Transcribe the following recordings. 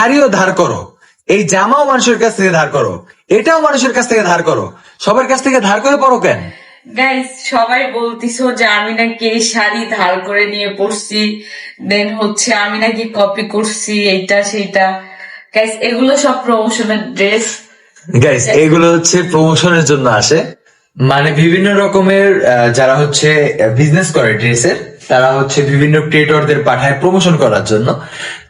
শাড়িও ধার করো এই জামাও মানুষের কাছ থেকে ধার করো এটাও মানুষের কাছ থেকে ধার করো। সবার কাছ থেকে ধার করে পড়ো কেন? গাইস সবাই বলতিছো যে আমি নাকি এই শাড়ি ধার করে নিয়ে পড়ছি দেন হচ্ছে আমি নাকি কপি করছি এইটা সেইটা। গাইস এগুলো সব প্রমোশনের ড্রেস গাইস এগুলো হচ্ছে প্রমোশনের জন্য আসে। মানে বিভিন্ন রকমের যারা হচ্ছে বিজনেস করে ড্রেসের তারা হচ্ছে বিভিন্ন ক্রিয়েটরদের পাঠায় প্রমোশন করার জন্য।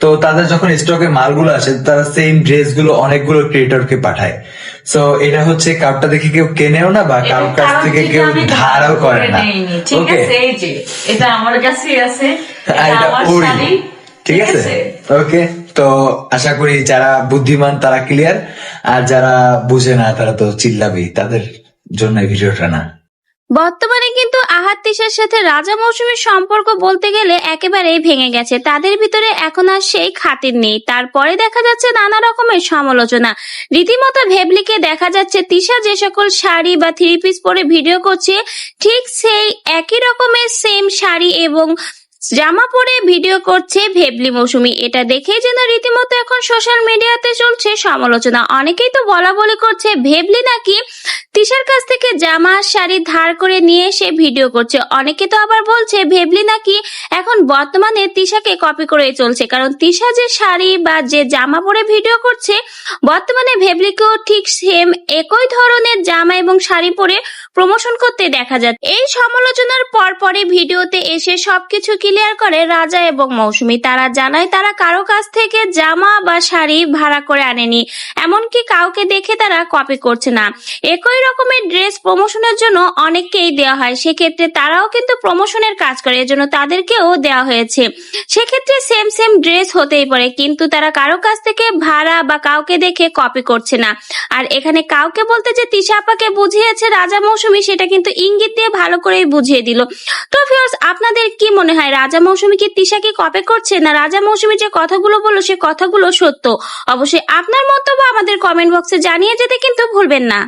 তো তাদের যখন স্টকে মালগুলো আসে তারা সেম ড্রেসগুলো অনেকগুলো ক্রিয়েটরকে পাঠায়। সো এটা হচ্ছে কাপটা দেখে কেউ কেনেও না বা কারোর কাছ থেকে কেউ ধারও করে না। ঠিক ওকে আছে? এই যে এটা আমার কাছেই আছে এটা ওরি ঠিক আছে? ওকে তো আশা করি যারা বুদ্ধিমান তারা ক্লিয়ার আর যারা বুঝে না তারা তো চিল্লাবেই। তাদের জন্য ভিডিওটা না। বর্তমানে কিন্তু আহাত তিশার সাথে রাজা মৌসুমীর সম্পর্ক বলতে গেলে একেবারেই ভেঙে গেছে। তাদের ভিতরে এখন আর সেই খাতির নেই। তারপরে দেখা যাচ্ছে নানা রকমের সমালোচনা। রীতিমতো ভেবলিকে দেখা যাচ্ছে তিশা যে সকল শাড়ি বা থ্রি পিস পরে ভিডিও করছে, ঠিক সেই একই রকমের সেম শাড়ি এবং জামা পরে ভিডিও করছে ভেবলি মৌসুমী। এটা দেখেই যেন রীতিমতো এখন সোশ্যাল মিডিয়াতে চলছে সমালোচনা। অনেকেই তো বলা বলি করছে, ভেবলি নাকি তিশার কাছ থেকে জামা, শাড়ি ধার করে নিয়ে এসে ভিডিও করছে। অনেকে তো আবার বলছে, ভেবলি নাকি এখন বর্তমানে তিশাকে কপি করে চলছে। কারণ তিশা যে শাড়ি বা যে জামা পরে ভিডিও করছে, বর্তমানে ভেবলিকেও ঠিক সেম একই ধরনের জামা এবং শাড়ি পরে প্রমোশন করতে দেখা যাচ্ছে। এই সমালোচনার পর পরে ভিডিওতে এসে সবকিছু ক্লিয়ার করে রাজা এবং মৌসুমী। তারা জানায়, তারা কারও কাছ থেকে জামা বা শাড়ি ভাড়া করে আনেনি। এমনকি কাউকে দেখে তারা কপি করছে না। একই রকমের ড্রেস প্রমোশনের জন্য অনেককেই দেওয়া হয়। সেক্ষেত্রে তারাও কিন্তু প্রমোশনের কাজ করে, এজন্য তাদেরকেও দেওয়া হয়েছে। সেক্ষেত্রে সেম সেম ড্রেস হতেই পারে, কিন্তু তারা কারও কাছ থেকে ভাড়া বা কাউকে দেখে কপি করছে না। আর এখানে কাউকে বলতে যে তিশা আপাকে বুঝিয়েছে রাজা মৌসুমী, সেটা কিন্তু ইঙ্গিত দিয়ে ভালো করেই বুঝিয়ে দিল। তো ফিরোজ আপনাদের কি মনে হয়, রাজা মৌসুমী কি তিশাকে কপি করছে না? রাজা মৌসুমী যে কথাগুলো বলল, সে কথাগুলো সত্য? অবশ্যই আপনার মন্তব্য আমাদের কমেন্ট বক্সে জানিয়ে যেতে কিন্তু ভুলবেন না।